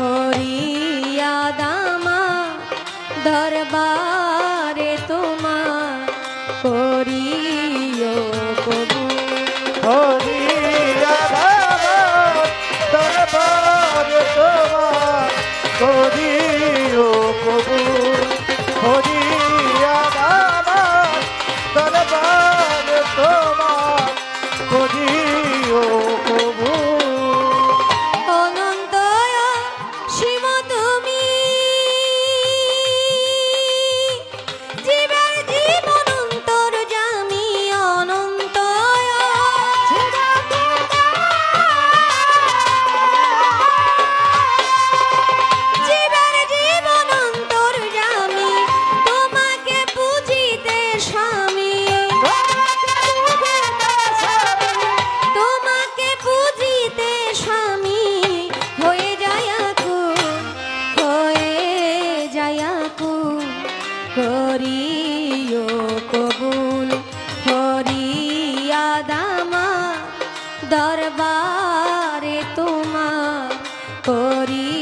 হরি দরবারে তোমার করিও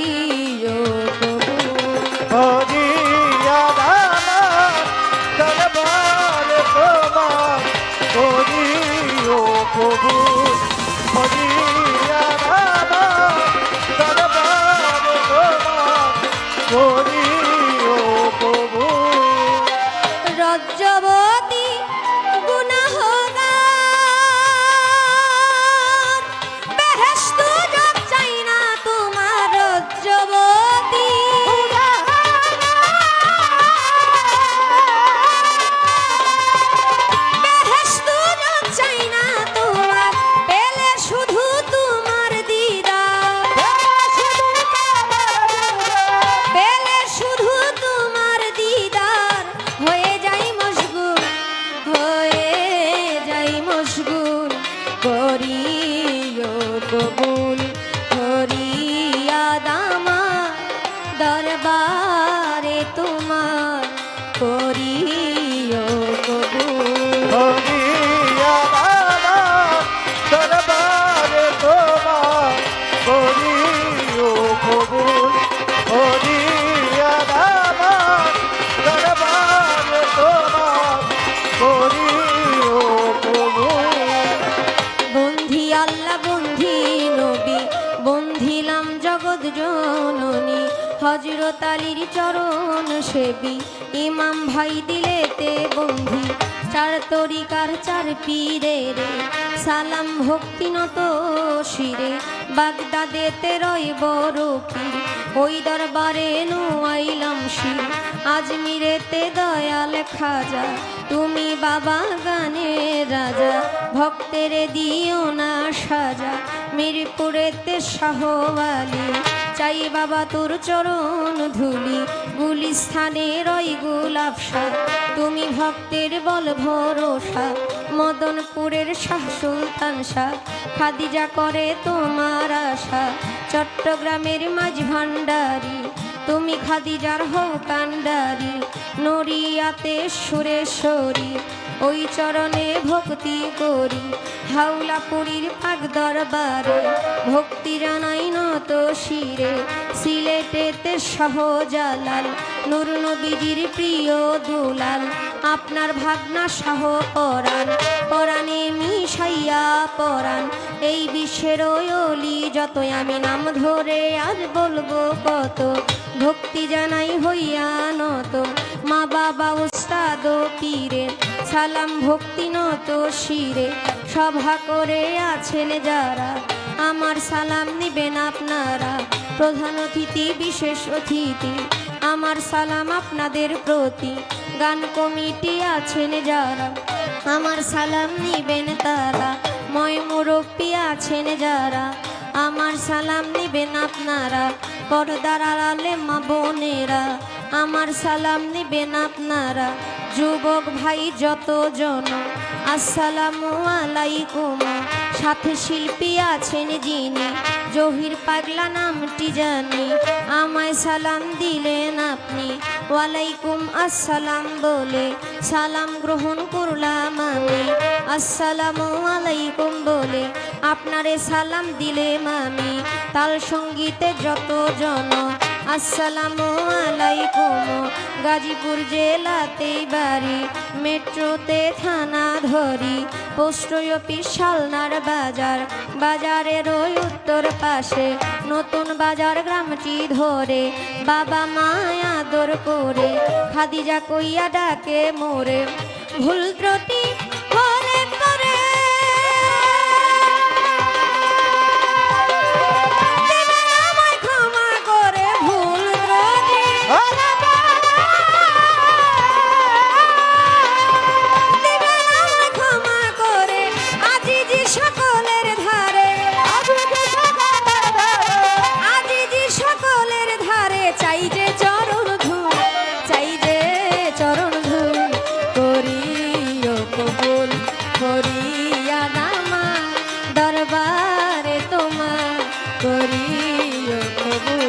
করি হজরত চরণ সেবী, ইমাম ভাই দিলেতে বন্ধি। চার তরিকার চার পীরে রে, সালাম ভক্তি নত শিরে বাগদাদেতে বড় পীর ওই দরবারে নু আইলাম শির। আজমিরেতে দয়াল খাজা তুমি বাবা গানের রাজা। ভক্তের দিও না সাজা, মিরপুরেতে শাহওয়ালি চাই বাবা তোর চরণ ধুলি, গুলিস্থানে রই গুলাবসা তুমি ভক্তের বল ভরসা, মদনপুরের শাহ সুলতান শাহ। খাদিজা করে তোমার আশা, চট্টগ্রামের মাঝ ভান্ডারী। তুমি খাদিজার হও কান্ডারি, নড়িয়াতে সুরেশ্বরী ওই চরণে ভক্তি করি, হাওলাপুরীর পাক দরবারে, ভক্তি জানাই নত শিরে, সিলেটেতে সহজালাল নুর নবীজির প্রিয় দুলাল, আপনার ভাবনা সহ পরাণ, পরাণে মিশাইয়া পরাণ। এই বিশ্বের অলি, যতই আমি নাম ধরে আজ বলব কত, ভক্তি জানাই হইয়া নত। মা বাবা, উস্তাদ, পীরে, সালাম ভক্তি নত শিরে। সভা করে আছেন যারা, আমার সালাম নিবেন আপনারা। প্রধান অতিথি, বিশেষ অতিথি। আমার সালাম আপনাদের প্রতি। গান কমিটি আছেন যারা, আমার সালাম নিবেন তারা। ময় মুরব্বী আছেন যারা, আমার সালাম নিবেন আপনারা। পর্দার আড়ালে মা বোনেরা, আমার সালাম নিবেন আপনারা। যুবক ভাই যত জন আসসালামু আলাইকুম। সাথে শিল্পী আছেন যিনি। জহির পাগলা নামটি জানি। আমায় সালাম দিলেন আপনি। ওয়ালাইকুম আসসালাম বলে সালাম গ্রহণ করলাম আমি। আসসালামু আলাইকুম বলে আপনারে সালাম দিলেম আমি। তাল সঙ্গীতে যত জন আসসালামু আলাইকুম, গাজীপুর জেলাতেই বাড়ি, মেট্রোতে থানা ধরি পোস্ট অফিস শালনার বাজার বাজারের ওই উত্তর পাশে, নতুন বাজার গ্রামটি ধরে, বাবা মায়া আদর করে, খাদিজা কইয়া ডাকে মোরে, ভুল ত্রুটি করিয়া